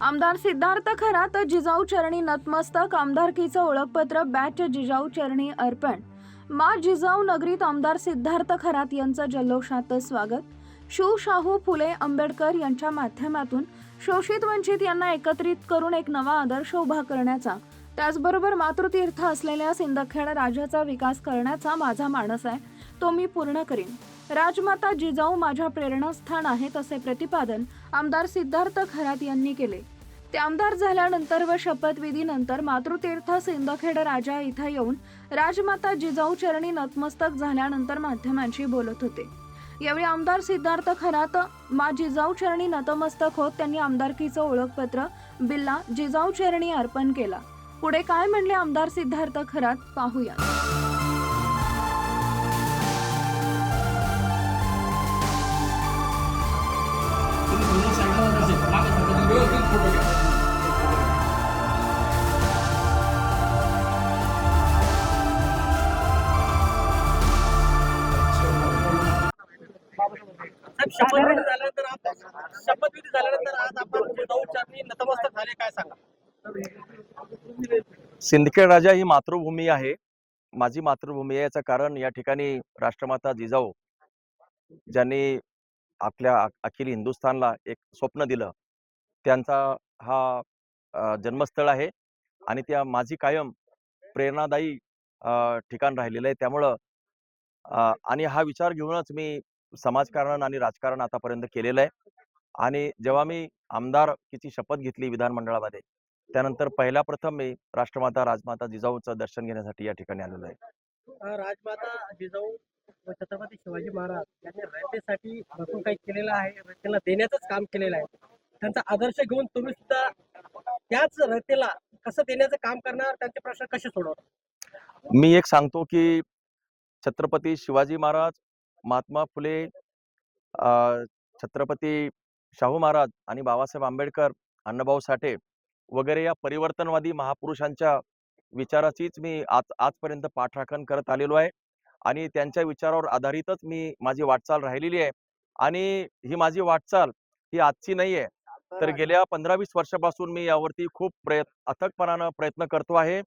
आमदार सिद्धार्थ खरात जिजाऊ चरणी नतमस्तक. आमदारकीचं ओळखपत्र बॅच जिजाऊ चरणी अर्पण. मा जिजाऊ नगरीत आमदार सिद्धार्थ खरात यांचं जल्लोषात स्वागत. शिवशाहू फुले आंबेडकर यांच्या माध्यमातून शोषित वंचित यांना एकत्रित करून एक नवा आदर्श उभा करण्याचा त्याचबरोबर मातृतीर्थ असलेल्या सिंदखेड राजाचा विकास करण्याचा माझा मानस आहे तो मी पूर्ण करीन. राजमाता जिजाऊ माझ्या प्रेरणास्थान आहेत असे प्रतिपादन आमदार सिद्धार्थ खरात यांनी केले. ते आमदार झाल्यानंतर व शपथविधीनंतर मातृतीर्थ सिंदखेड राजा इथं येऊन राजमाता जिजाऊ चरणी नतमस्तक झाल्यानंतर माध्यमांशी बोलत होते. यावेळी आमदार सिद्धार्थ खरात मा जिजाऊ चरणी नतमस्तक होत त्यांनी आमदारकीचं ओळखपत्र बिल्ला जिजाऊ चरणी अर्पण केला. पुढे काय म्हणले आमदार सिद्धार्थ खरात? पाहूया शपथविधी झाल्यानंतर आज शपथविधी झाल्यानंतर आज आपण चरणी नतमस्तक झाले काय सांगा? सिंदखेड राजा ही मातृभूमी आहे. माझी मातृभूमी आहे याचं कारण या ठिकाणी राष्ट्रमाता जिजाऊ ज्यांनी आपल्या अखिल हिंदुस्थानला एक स्वप्न दिलं. त्यांचा हा जन्मस्थळ आहे आणि त्या माझी कायम प्रेरणादायी अ, ठिकाण राहिलेलं आहे. त्यामुळं आणि हा विचार घेऊनच मी समाजकारण आणि राजकारण आतापर्यंत केलेलं आहे. आणि जेव्हा मी आमदारकीची शपथ घेतली विधानमंडळामध्ये त्यानंतर पहिल्या प्रथम मी राष्ट्रमाता राजमाता जिजाऊचं दर्शन घेण्यासाठी या ठिकाणी आलेलो आहे. राजमाता जिजाऊ व छत्रपती शिवाजी महाराज यांनी रयतेसाठी भरपूर काही केलेलं आहे रयतेला देण्याचंच काम केलेलं आहे. त्यांचा आदर्श घेऊन तुम्ही सुद्धा त्याच रयतेला कसं देण्याचं काम करणार त्यांचे प्रश्न कसे सोडवणार? मी एक सांगतो की छत्रपती शिवाजी महाराज महात्मा फुले छत्रपती शाहू महाराज आणि बाबासाहेब आंबेडकर अण्णाभाऊ साठे वगैरे या परिवर्तनवादी महापुरुषांच्या विचाराचीच मी आज आजपर्यंत पाठराखण करत आलेलो आहे आणि त्यांच्या विचारावर आधारितच मी माझी वाटचाल राहिलेली आहे आणि ही माझी वाटचाल ही आजची नाही आहे. तर गेल्या पंधरा वीस वर्षापासून मी यावरती खूप प्रयत् अथकपणानं प्रयत्न करतो आहे.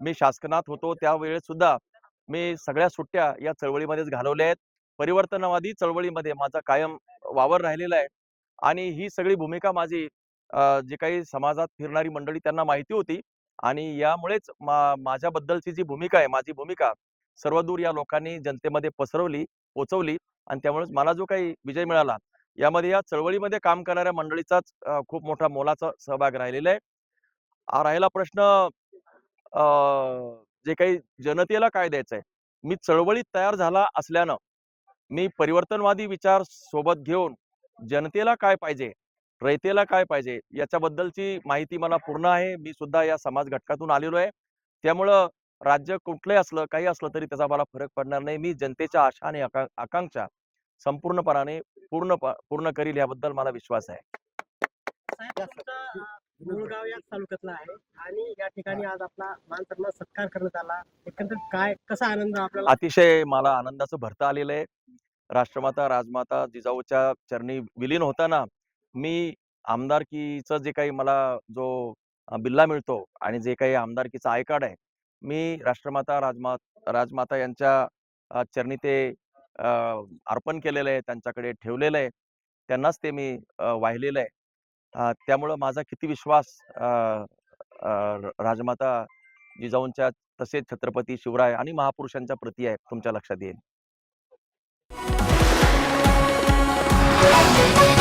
मी शासनात होतो त्यावेळेस सुद्धा मी सगळ्या सुट्ट्या या चळवळीमध्येच घालवल्या आहेत. परिवर्तनवादी चळवळीमध्ये माझा कायम वावर राहिलेला आहे. आणि ही सगळी भूमिका माझी जे काही समाजात फिरणारी मंडळी त्यांना माहिती होती. आणि यामुळेच मा माझ्याबद्दलची जी भूमिका आहे माझी भूमिका सर्वदूर या लोकांनी जनतेमध्ये पसरवली पोचवली. आणि त्यामुळेच मला जो काही विजय मिळाला यामध्ये या चळवळीमध्ये काम करणाऱ्या मंडळीचाच खूप मोठा मोलाचा सहभाग राहिलेला आहे. राहिला प्रश्न जे काही जनतेला काय द्यायचंय? मी चळवळीत तयार झाला असल्यानं मी परिवर्तनवादी विचार सोबत घेऊन जनतेला काय पाहिजे रयतेला काय पाहिजे याच्याबद्दलची माहिती मला पूर्ण आहे. मी सुद्धा या समाज घटकातून आलेलो आहे. त्यामुळं राज्य कुठलंही असलं काही असलं तरी त्याचा मला फरक पडणार नाही. मी जनतेच्या आशा आणि आकां- आकांक्षा संपूर्णपणाने पूर्ण पूर्ण करील याबद्दल मला विश्वास आहे. मुळगाव या तालुक्यातला आहे आणि या ठिकाणी आज आपला मान सन्मान सत्कार करण्यात आला. एकंदरीत काय कसा आनंद आपल्याला अतिशय मला आनंदाचं भरतं आलेलं आहे. राष्ट्रमाता राजमाता जिजाऊच्या चरणी विलीन होताना मी आमदारकीचं जे काही मला जो बिल्ला मिळतो आणि जे काही आमदारकीचं आय कार्ड आहे मी राष्ट्रमाता राजमा राजमाता यांच्या चरणी ते अर्पण केलेलं आहे त्यांच्याकडे ठेवलेलं आहे. त्यांनाच ते मी वाहिलेलं आहे. त्यामुळं माझा किती विश्वास राजमाता जिजाऊंच्या तसेच छत्रपती शिवराय आणि महापुरुषांच्या प्रती आहे तुमच्या लक्षात येईल. oh